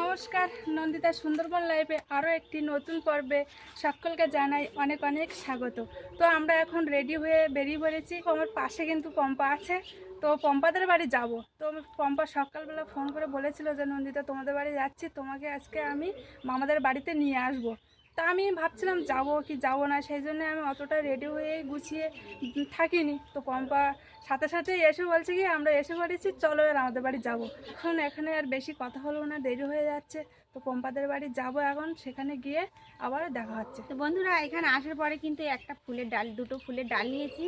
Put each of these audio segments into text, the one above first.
নমস্কার, নন্দিতা সুন্দরবন লাইভে আরও একটি নতুন পর্বে সকলকে জানাই অনেক অনেক স্বাগত। তো আমরা এখন রেডি হয়ে বেরিয়ে পড়েছি। আমার পাশে কিন্তু পম্পা আছে। তো পম্পাদের বাড়ি যাব। তো পম্পা সকালবেলা ফোন করে বলেছিল যে, নন্দিতা, তোমাদের বাড়ি যাচ্ছি। তোমাকে আজকে আমি মামাদের বাড়িতে নিয়ে আসব। তা আমি ভাবছিলাম যাব কি যাব না, সেই জন্য আমি অতটা রেডি হয়ে গুছিয়ে থাকিনি। তো পম্পা সাথে সাথে এসে বলছে কি, আমরা এসে পড়েছি চলো আর আমাদের বাড়ি যাব। এখন এখানে আর বেশি কথা হলো না, দেরি হয়ে যাচ্ছে। তো পম্পাদের বাড়ি যাব এখন সেখানে গিয়ে আবার দেখা হচ্ছে। তো বন্ধুরা এখানে আসার পরে কিন্তু একটা ফুলের ডাল দুটো ফুলের ডাল নিয়েছি।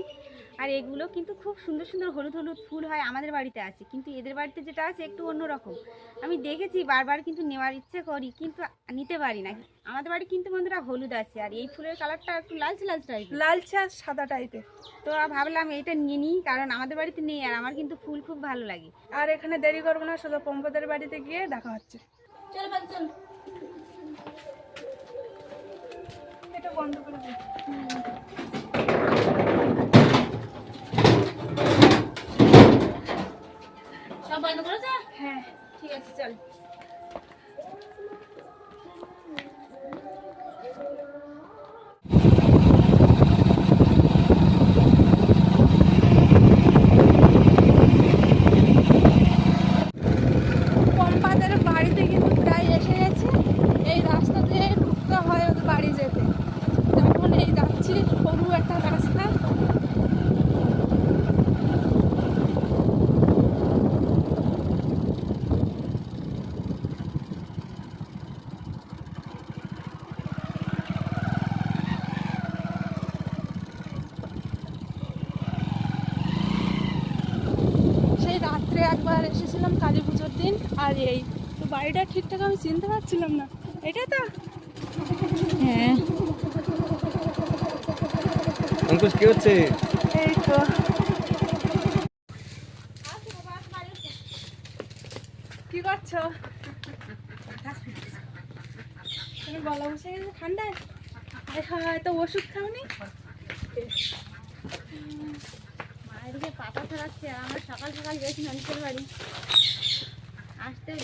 আর এগুলো কিন্তু খুব সুন্দর সুন্দর হলুদ হলুদ ফুল হয় আমাদের বাড়িতে আছে। কিন্তু এদের বাড়িতে যেটা আছে একটু অন্যরকম। আমি দেখেছি বারবার কিন্তু নেওয়ার ইচ্ছে করি কিন্তু নিতে পারি না। আমাদের বাড়ি কিন্তু বন্ধুরা হলুদ আছে আর এই ফুলের কালারটা একটু লালচে লালচে টাইপের লালচে আর সাদা টাইপের তো ভাবলাম এটা নিয়ে নিই কারণ আমাদের বাড়িতে নেই আর আমার কিন্তু ফুল খুব ভালো লাগে। আর এখানে দেরি করব না শুধু পম্পদের বাড়িতে গিয়ে দেখা হচ্ছে। চল চলো। এটা বন্ধ করে দিই। সব বন্ধ করেছে? হ্যাঁ ঠিক আছে চল পম্পাদের বাড়িতে কিন্তু প্রায় এসে গেছে এই রাস্তা দিয়ে ঢুকতে হয় ওদের বাড়ি যেতে এখন এই যাচ্ছি সরু একটা রাস্তা সেই রাত্রে একবার এসেছিলাম কালী পুজোর দিন আর এই তো বাড়িটা ঠিকঠাক আমি চিনতে পারছিলাম না। এটা তো? হ্যাঁ। অঙ্কুশ কি হচ্ছে? এই তো। কি করছ? তুমি গলা বসে গেছে ঠান্ডায়? হায় হায় তো ওষুধ খাওনি? মায়েরকে পাতা ছড়াচ্ছে আর আমরা সকাল সকাল গেছি মানুষের বাড়ি।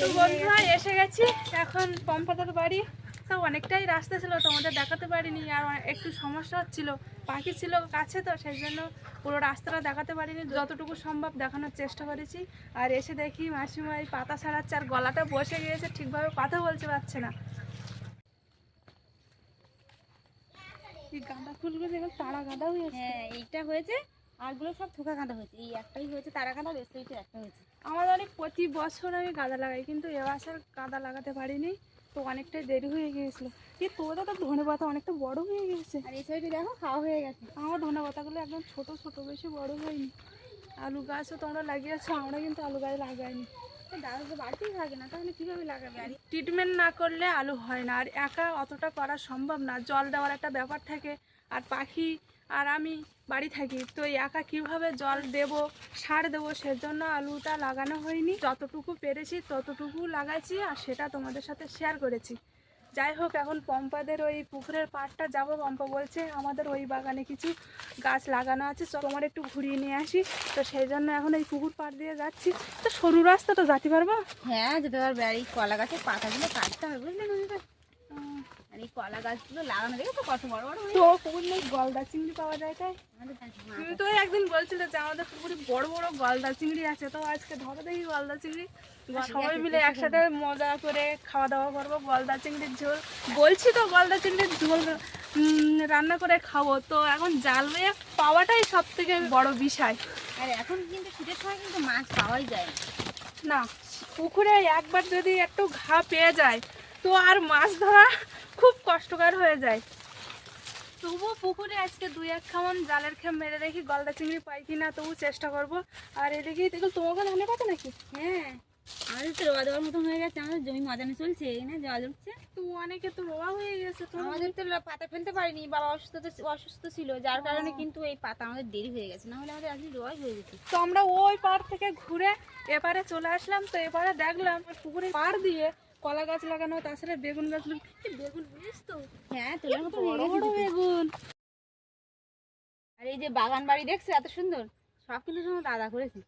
তো বন্ধুরা এসে গেছি। এখন পম্পাদার বাড়ি। তো অনেকটাই রাস্তা ছিল তোমাদের দেখাতে পারিনি। আর একটু সমস্যা হচ্ছিল পাখি ছিল কাছে তো সেই জন্য পুরো রাস্তাটা দেখাতে পারিনি। যতটুকু সম্ভব দেখানোর চেষ্টা করেছি। আর এসে দেখি মাসিমা এই পাতা ছাড়াচ্ছে আর গলাটা বসে গিয়েছে ঠিকভাবে কথা বলতে পারছে না। এই গাঁদা ফুলগুলো তারা গাঁদা হয়েছে হ্যাঁ এইটা হয়েছে আরগুলো সব থোকা কাঁদা হয়েছে। এই একটাই হয়েছে তারা কাঁদা রেস্ট এইটা একটা হয়েছে। আমার অনেক প্রতি বছর আমি গাঁদা লাগাই কিন্তু এবছর গাঁদা লাগাতে পারিনি তো অনেকটাই দেরি হয়ে গিয়েছিল। কি তোদের তো ধনে পাতা অনেকটা বড় হয়ে গেছে আর এই সাইডে দেখো খাওয়া হয়ে গেছে। আমার ধনে পাতাগুলো একদম ছোট ছোট বেশি বড় হয়নি। আলু গাছও তোমরা লাগিয়েছো আমরা কিন্তু আলু গাছ লাগাইনি। তো দাদা তো বাড়িতেই থাকে না তাহলে কীভাবে লাগাবে? আর ট্রিটমেন্ট না করলে আলু হয় না আর একা অতটা করা সম্ভব না। জল দেওয়ার একটা ব্যাপার থাকে আর পাখি আর আমি বাড়ি থাকি। তো একা কীভাবে জল দেব সার দেবো সেজন্য আলুটা লাগানো হয়নি। যতটুকু পেরেছি ততটুকু লাগাইছি আর সেটা তোমাদের সাথে শেয়ার করেছি। যাই হোক এখন পম্পাদের ওই পুকুরের পাড়টা যাব। পম্পা বলছে আমাদের ওই বাগানে কিছু গাছ লাগানো আছে চল তোমার একটু ঘুরিয়ে নিয়ে আসি। তো সেই জন্য এখন এই পুকুর পাড় দিয়ে যাচ্ছি। তো সরু রাস্তা তো যেতে পারব? হ্যাঁ যেতে পারবে। আর এই কলা গাছের পাতাগুলো কাটতে হবে বুঝলে আর এই কলা গাছগুলো লাগানো কত বড় বড় তো পুকুর নেই গলদা চিংড়ি পাওয়া যায় তাই। তুমি তো একদিন বলছিলে যে আমাদের পুকুরে বড় বড় গলদা চিংড়ি আছে তো আজকে ধরো দেখি গলদা চিংড়ি। সবাই মিলে একসাথে মজা করে খাওয়া দাওয়া করব গলদা চিংড়ির ঝোল। বলছি তো গলদা চিংড়ির ঝোল রান্না করে খাব। তো এখন জাল বেয়ে পাওয়াটাই সব থেকে বড় বিষয়। আর এখন কিন্তু শীতের সময় কিন্তু মাছ পাওয়াই যায় না। না পুকুরে একবার যদি একটু ঘা পেয়ে যায় তো আর মাছ ধরা খুব কষ্টকর হয়ে যায়। তবুও পুকুরে আজকে দুই এক খামন জালের খেম মেরে দেখি গলদা চিংড়ি পাই কি না তবু চেষ্টা করব। আর এদিকে দেখো তোমাকে ধানে পাতা নাকি? হ্যাঁ। আমাদের তো রোয়া দেওয়ার মতন হয়ে গেছে আমাদের জমি মজানো চলছে এই না জল উঠছে। তো অনেকে তো রোয়া হয়ে গেছে তো। আমাদের তো পাতা ফেলতে পারিনি বাবা অসুস্থ তো- অসুস্থ ছিল যার কারণে কিন্তু এই পাতা আমাদের দেরি হয়ে গেছে না হলে আমাদের আজকে রোয়াই হয়ে যেত। তো আমরা ওই পাড় থেকে ঘুরে এপারে চলে আসলাম তো এপারে দেখলাম পুকুরে পাড় দিয়ে কলা গাছ লাগানো তাছাড়া বেগুন গাছ। বেগুন তো? হ্যাঁ তোর মতো বড় বড় বেগুন। আর এই যে বাগান বাড়ি দেখছে এত সুন্দর? সব কিন্তু তোমার দাদা করেছি।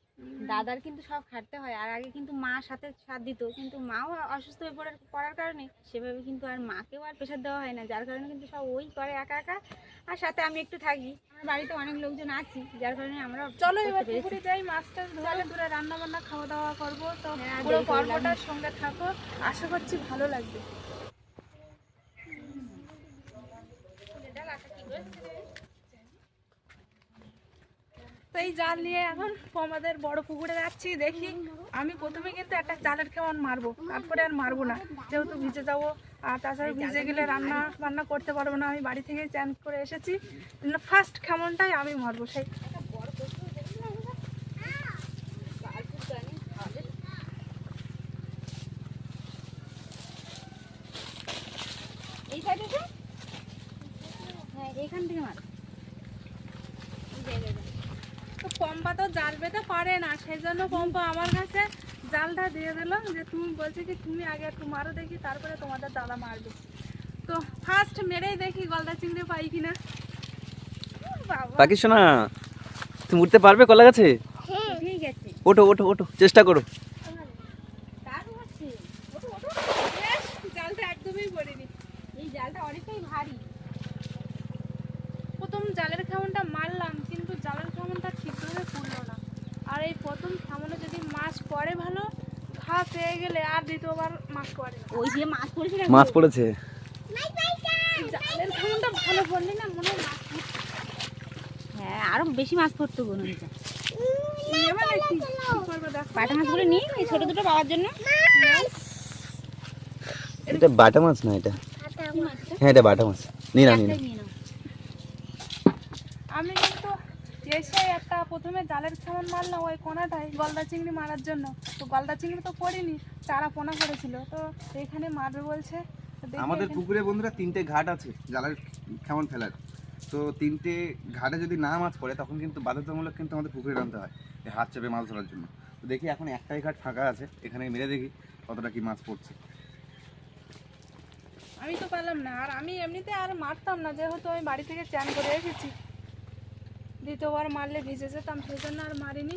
দাদার কিন্তু সব খাটতে হয়। আর আগে কিন্তু মা সাথে সাথ দিত কিন্তু মাও অসুস্থ হয়ে পড়ার পড়ার কারণে সেভাবে কিন্তু আর মাকেও আর প্রেশার দেওয়া হয় না। যার কারণে কিন্তু সব ওই করে একা একা। আর সাথে আমি একটু থাকি। আমার বাড়িতে অনেক লোকজন আছি যার কারণে আমরা চলো এবার। পুকুরে যাই মাছ টাছ ধরে দূরে রান্না বান্না খাওয়া দাওয়া করব। তো হ্যাঁ, পুরো পর্বটার সঙ্গে থাকো। আশা করছি ভালো লাগবে। তো এই জাল নিয়ে এখন আমাদের বড় পুকুরে যাচ্ছি, দেখি। আমি প্রথমে কিন্তু একটা জালের খেমন মারবো, তারপরে আর মারবো না। যেহেতু ভিজে যাব, আর তাছাড়া ভিজে গেলে রান্না বান্না করতে পারব না। আমি বাড়ি থেকে চ্যান করে এসেছি। ফার্স্ট খেমনটাই আমি মারবো, সেই এই সাইডে হ্যাঁ এখান থেকে মার এই জায়গায় যা। তো পম্পা তো জাল পেতে পারে না সেই জন্য পম্পা আমার কাছে জালটা দিয়ে দিল যে তুমি বলছে যে তুমি আগে একটু মারো দেখি তারপরে তোমাদের দাদা মারবে। তো ফার্স্ট মেরেই দেখি গলদা চিংড়ি পাই কিনা। বাবা। পাখি শোনা তুমি উঠতে পারবে কলা গাছে? ঠিক আছে ওঠো ওঠো ওঠো চেষ্টা করো দারু আছে বেশ, জালটা একদমই পড়িনি এই জালটা অনেকটাই ভারী প্রথম জালের খামনটা মারলাম কিন্তু জালের খামনটা ঠিকভাবে পুড়লো না আর এই প্রথম খামনে যদি মাছ পড়ে ভালো ঘা পেয়ে গেলে আর দ্বিতীয়বার মাছ পড়ে না ওই যে মাছ পড়েছে? না মনে হয় হ্যাঁ আরও বেশি মাছ পড়তো দেখো। পাটা মাছগুলো নিই এই ছোট দুটো পাওয়ার জন্য। এটা বাটা মাছ না এটা? হ্যাঁ এটা বাটা মাছ। নিয়ে নাও নিয়ে। আমি কিন্তু এসে একটা প্রথমে জালের খামন মারলাম ওই কোনাটায় গলদা চিংড়ি মারার জন্য। তো গলদা চিংড়ি তো পড়িনি চারা পোনা করেছিল তো এখানে মারবে বলছে আমাদের পুকুরে বন্ধুরা তিনটে ঘাট আছে জালের কেমন ফেলার। তো তিনটে ঘাটে যদি না মাছ পড়ে তখন কিন্তু বাধ্যতামূলক কিন্তু আমাদের পুকুরে নামতে হয় হাত চেপে মাছ ধরার জন্য। তো দেখি এখন একটাই ঘাট ফাঁকা আছে এখানে মেরে দেখি কতটা কি মাছ পড়ছে। আমি তো পারলাম না আর আমি এমনিতে আর মারতাম না যেহেতু আমি বাড়ি থেকে চ্যান করে এসেছি দ্বিতীয়বার মারলে ভিজে যেতাম সেই জন্য আর মারিনি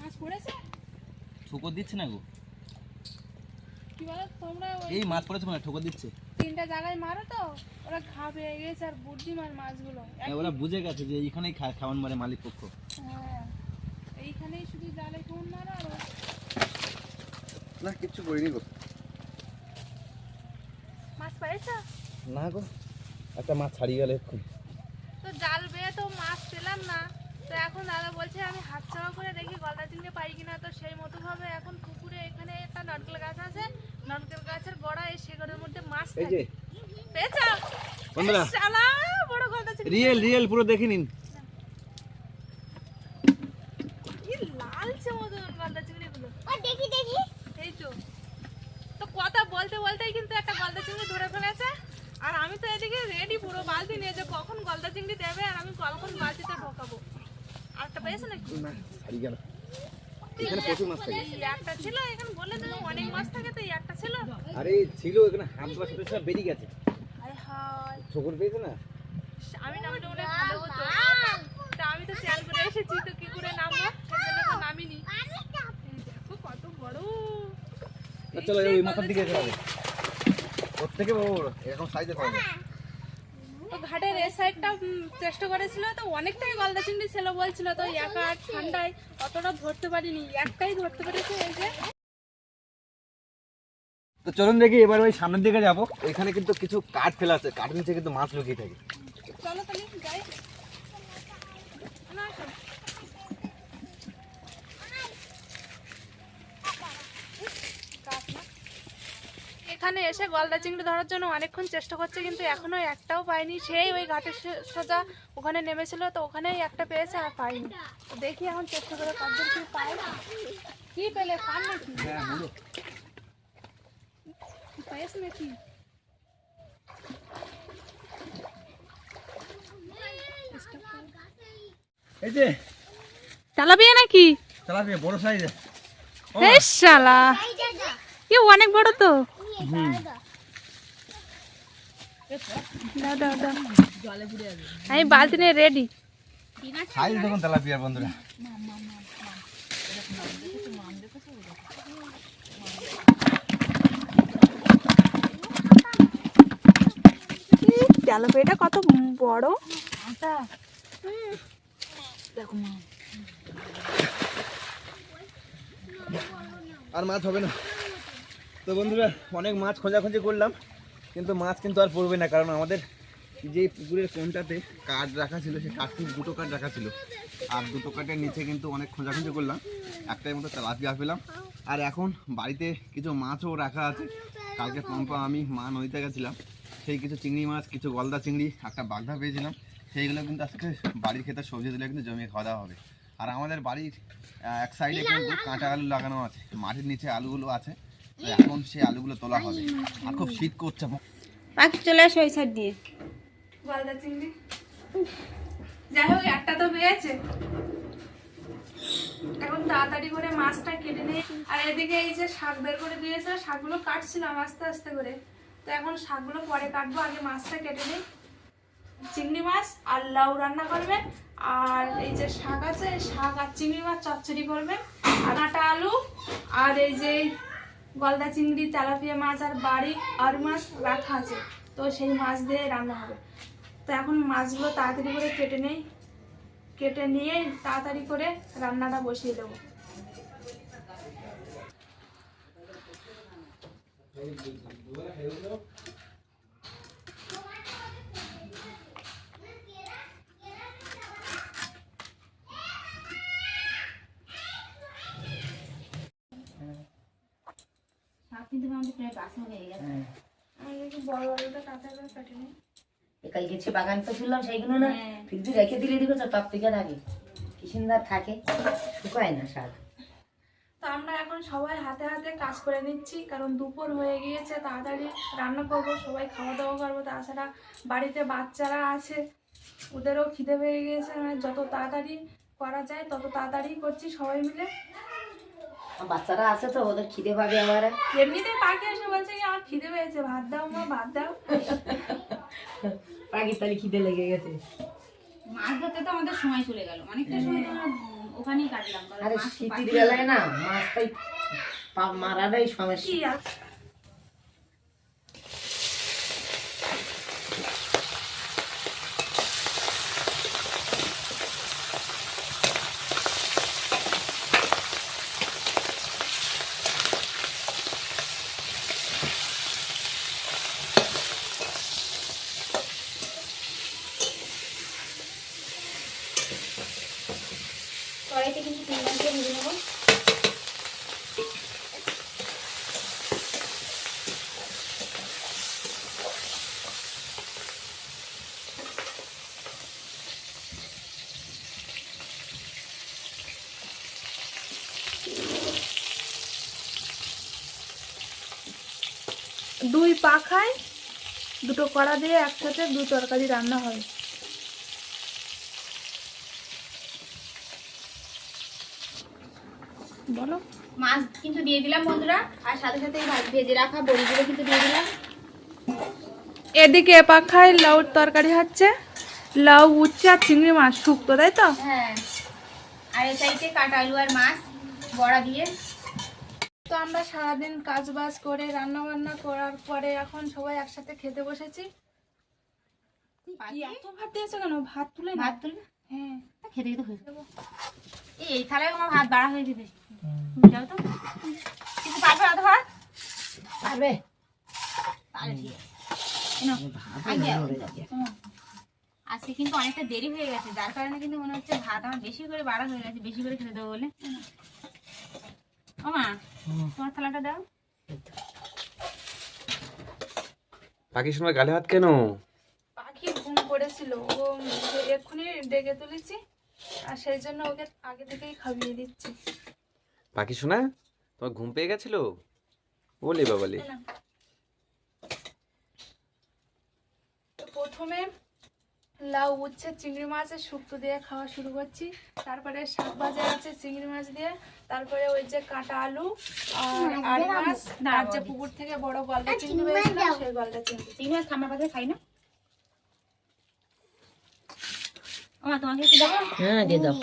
মাছ পড়েছে ঠোকর দিচ্ছে না গো? কি বলো তোমরা ওই এই মাছ পড়েছে মানে ঠোকর দিচ্ছে। তিনটা জায়গায় মারো তো ওরা ঘা পেয়ে গেছে আর বুদ্ধিমান মাছগুলো। হ্যাঁ, ওরা বুঝে গেছে যে এইখানেই খা- খাওয়ান মারে মালিক পক্ষ। হ্যাঁ এইখানেই শুধু জালে কেমন মারো আর না কিচ্ছু করিনি গো। মাছ পেয়েছ? না গো একটা মাছ ছাড়িয়ে গেল এক্ষুন। তো জাল বেয়ে তো মাছ পেলাম না। তো এখন দাদা বলছে আমি হাত চাওয়া করে দেখি গলদা চিংড়ি পাই কিনা। তো সেই মতো ভাবে এখন পুকুরে এখানে একটা নারকেল গাছ আছে। নারকেল গাছের গোড়া এই শেকড়ের মধ্যে মাছ থাকে। পেয়েছ? বন্ধুরা রিয়েল রিয়েল পুরো দেখে নিন কি লালচে মতন গলদা চিংড়িগুলো এই তো তো কথা বলতে বলতেই কিন্তু একটা গলদা চিংড়ি ধরে ফেলেছে আর আমি তো এদিকে রেডি পুরো বালতি নিয়ে যে কখন গলদা চিংড়ি দেবে আর আমি কখন বালতিতে ঢোকাবো আরেকটা পেয়েছ নাকি না ছাড়িয়ে গেল এখানে প্রচুর মাছ থাকে এই একটা ছিল এখানে বললে তো অনেক মাছ থাকে তো এই একটা ছিল আরে ছিল এখানে হাত ধোয়ার সব বেরিয়ে গেছে। আরে ঠোকর পেয়েছে না? আমি নামলে অনেক ভালো হতো। তা আমি তো করে এসেছি তো কি করে নামবো? সেজন্য তো নামিনি। দেখো কত বড়। চলো ওই মাথার দিকে যেতে হবে ওর থেকে বড় বড় এরকম সাইজে পাওয়া ঘাটের এই সাইডটা চেষ্টা করেছিল তো অনেকটাই গলদা চিংড়ি ছিল বলছিল তো একা ঠান্ডায় অতটা ধরতে পারিনি। একটাই ধরতে পেরেছি এই যে। তো চলুন দেখি এবার ওই সামনের দিকে যাব। এখানে কিন্তু কিছু কাঠ ফেলা আছে কাঠের নিচে কিন্তু মাছ লুকিয়ে থাকে। এখানে এসে গলদা চিংড়ি ধরার জন্য অনেকক্ষণ চেষ্টা করছে কিন্তু এখনও একটাও পাইনি। সেই ওই ঘাটের সোজা ওখানে নেমেছিল তো ওখানেই একটা পেয়েছে আর পাইনি। দেখি এখন চেষ্টা করে কতদূর কি পাই কি পেলে পান নাকি? পেয়েছে নাকি এই যে চালাবিয়ে নাকি? চালাবে বড় সাইজে। এই শালা। কি অনেক বড় তো। দাও দাও দাও। আমি বালতি নিয়ে রেডি সাইজ দেখুন তেলাপিয়ার বন্ধুরা। তেলাপিয়াটা কত বড়? আর মাছ হবে না। তো বন্ধুরা, অনেক মাছ খোঁজাখুঁজি করলাম, কিন্তু মাছ কিন্তু আর পড়বে না, কারণ আমাদের যে পুকুরের কোনটাতে কাঠ রাখা ছিল, সেই কাঠটি দুটো কাঠ রাখা ছিল। আর দুটো কাঠের নিচে কিন্তু অনেক খোঁজাখুঁজি করলাম, একটাই মতো তেলাপিয়া পেলাম। আর এখন বাড়িতে কিছু মাছও রাখা আছে। কালকে পম্পা আমি মা নদীতে গেছিলাম সেই কিছু চিংড়ি মাছ কিছু গলদা চিংড়ি একটা বাগদা পেয়েছিলাম। সেইগুলো কিন্তু আজকে বাড়ির খেতে সবজি দিলে কিন্তু জমিয়ে খাওয়া দাওয়া হবে। আর আমাদের বাড়ির এক সাইডে কিন্তু কাঁচা আলু লাগানো আছে। মাটির নিচে আলুগুলো আছে। এখন সেই আলুগুলো তোলা হবে। আর খুব শীত করছে। পাখি চলে আসো ওই সাইড দিয়ে। গলদা চিংড়ি। যাই হোক একটা তো পেয়েছে এখন তাড়াতাড়ি করে মাছটা কেটে নিই আর এদিকে এই যে শাক বের করে দিয়েছে শাকগুলো কাটছিলাম আস্তে আস্তে করে। তো এখন শাকগুলো পরে কাটবো, আগে মাছটা কেটে নিই। চিংড়ি মাছ আর লাউ রান্না করবে। আর এই যে শাক আছে শাক আর চিংড়ি মাছ চচ্চড়ি করবে। আর আটা আলু আর এই যে গলদা চিংড়ি, তেলাপিয়া মাছ আর বাড়ি আর মাছ রাখা আছে। তো সেই মাছ দিয়ে রান্না হবে। তো এখন মাছগুলো তাড়াতাড়ি করে কেটে নেই। কেটে নিয়ে তাড়াতাড়ি করে রান্নাটা বসিয়ে দেবো কিন্তু আমাদের প্রায় বাসা হয়ে গেছে আমি একটু বড় আলুটা তাড়াতাড়ি করে কেটে নিই কাল গেছে বাগান তো তুললাম সেইগুলো না হ্যাঁ। ফ্রিজে রেখে দিলে দিকে তো টপ থেকে থাকে কি সুন্দর থাকে শুকায় না শাক তো আমরা এখন সবাই হাতে হাতে কাজ করে নিচ্ছি কারণ দুপুর হয়ে গিয়েছে তাড়াতাড়ি রান্না করব সবাই খাওয়া দাওয়া করব তাছাড়া বাড়িতে বাচ্চারা আছে ওদেরও খিদে পেয়ে গিয়েছে মানে যত তাড়াতাড়ি করা যায় তত তাড়াতাড়ি করছি সবাই মিলে। বাচ্চারা আছে তো ওদের খিদে পাবে আমার। এমনিতে পাখি এসে বলছে কি আমার খিদে পেয়েছে ভাত দাও মা ভাত দাও। পাখির তাহলে খিদে লেগে গেছে। মাছ ধরতে তো আমাদের সময় চলে গেল অনেকটা সময় তো আমরা ওখানেই কাটলাম আরে শীতের বেলায় না মাছটাই মারাটাই সমস্যা কি আছে কড়াইতে কিন্তু তিন মাছ দিয়ে ভেজে নেব দুই পাখায় দুটো কড়া দিয়ে একসাথে দু তরকারি রান্না হয়। বলো। মাছ কিন্তু দিয়ে দিলাম বন্ধুরা আর সাথে সাথে ভেজে রাখা বড়িগুলো কিন্তু দিয়ে দিলাম। এদিকে এ পাখায় লাউর তরকারি হচ্ছে লাউ উচ্ছে আর চিংড়ি মাছ শুক্তো তাই তো? হ্যাঁ। আর সাইডে কাটা আলু আর মাছ বড়া দিয়ে। তো আমরা সারাদিন কাজ বাজ করে রান্না বান্না করার পরে এখন সবাই একসাথে খেতে বসেছি। এত ভাত দিয়েছ কেন? ভাত তুলে ভাত তুলবে হ্যাঁ। খেতে খেতে হয়ে যাব। এই এই থালায় আমার ভাত বাড়া হয়ে যাও তো। কিছু পারবে ভাত? পারবে। তাহলে ঠিক আছে। আজকে কিন্তু অনেকটা দেরি হয়ে গেছে যার কারণে কিন্তু মনে হচ্ছে ভাত আমার বেশি করে বাড়া হয়ে গেছে বেশি করে খেতে দেবো বলে। ও মা তোমার থালাটা দাও। পাখির সময় গালে হাত কেন? পাখি ঘুম পড়েছিল ও এক্ষুনি ডেকে তুলেছি আর সেই জন্য ওকে আগে থেকেই খাইয়ে দিচ্ছি। পাখি শোনা তোমার ঘুম পেয়ে গেছিল? বলি বাবালি। প্রথমে লাউ উঠছে চিংড়ি মাছের শুক্তো দিয়ে খাওয়া শুরু করছি। তারপরে শাক ভাজা আছে চিংড়ি মাছ দিয়ে। তারপরে ওই যে কাটা আলু আর আর মাছ। আর যে পুকুর থেকে বড় গলদা চিংড়ি হয়েছিল সেই গলদা চিংড়ি। চিংড়ি মাছ খামার পাতে খাই না? আমার তোমাকে কি দাও হ্যাঁ দিয়ে দাও।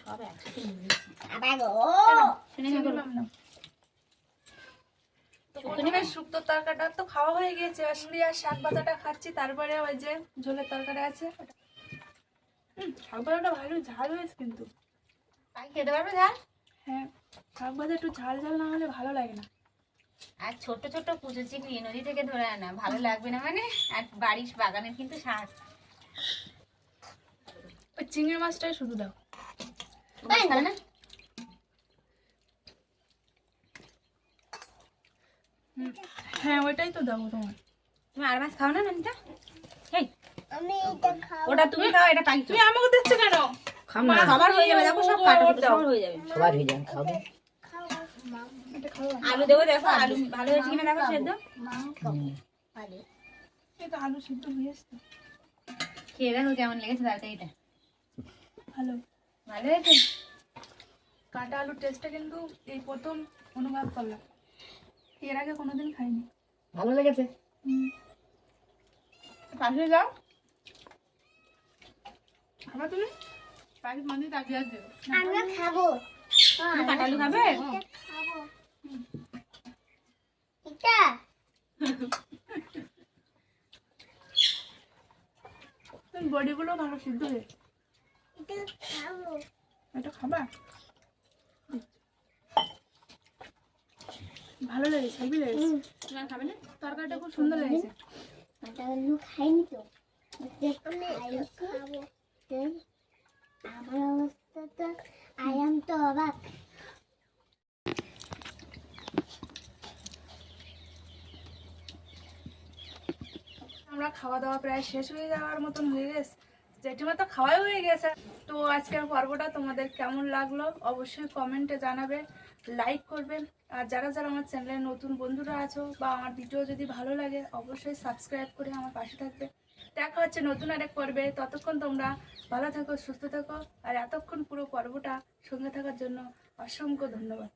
সব একসাথে মাছ নাও। তো খাওয়া হয়ে এবার শুধু আর শাক ভাজাটা খাচ্ছি তারপরে ওই যে ঝোলের তরকারি আছে। শাক ভাজাটা ভালো ঝাল হয়েছে কিন্তু। খেতে পারবে ঝাল? হ্যাঁ শাক ভাজা একটু ঝাল ঝাল না হলে ভালো লাগে না। আর ছোট ছোট কুচো চিংড়ি নদী থেকে ধরে আনা ভালো লাগবে না মানে? আর বাড়ির বাগানের কিন্তু শাক। চিংড়ি মাছটাই শুধু দাও। না? হ্যাঁ ওইটাই তো দাও তোমার তুমি আর মাছ খাও না এই ওটা তুমি খাও এটা পাখি তুমি আমাকে দিচ্ছ কেন? খাবার হয়ে যাবে দেখো সব কাটা হয়ে যাবে। সবার হয়ে যাবে খাব আলু দেবো দেখো আলু ভালো হয়েছে কিনা দেখো সেদ্ধ। এটা আলু সিদ্ধ হয়ে আসতো খেয়ে দেখো কেমন লেগেছে তরকারিটা ভালো। ভালো হয়েছে? কাঁটা আলুর টেস্টটা কিন্তু এই প্রথম অনুভব করলাম। এর আগে কোনোদিন খাইনি। ভালো লেগেছে? পাশে যাও। খাবা তুমি? পাখি মন্দির তাকিয়ে আছে। খাবে। বডিগুলো ভালো সিদ্ধ হয়ে এটা খাবা? ভালো লেগেছে হেভি লেগেছে। তোমার খাবে না? তরকারিটা খুব সুন্দর লেগেছে। আমার অবস্থা তো আয়াম তো অবাক। আমরা খাওয়া দাওয়া প্রায় শেষ হয়ে যাওয়ার মতন হয়ে গেছে। জেঠিমা তো খাওয়াই হয়ে গেছে। তো আজকের পর্বটা তোমাদের কেমন লাগল? অবশ্যই কমেন্টে জানাবে লাইক করবে। আর যারা যারা আমার চ্যানেলে নতুন বন্ধুরা আছো বা আমার ভিডিও যদি ভালো লাগে, অবশ্যই সাবস্ক্রাইব করে আমার পাশে থাকবে। দেখা হচ্ছে নতুন আরেক পর্বে। ততক্ষণ তোমরা ভালো থাকো, সুস্থ থাকো। আর এতক্ষণ পুরো পর্বটা সঙ্গে থাকার জন্য অসংখ্য ধন্যবাদ।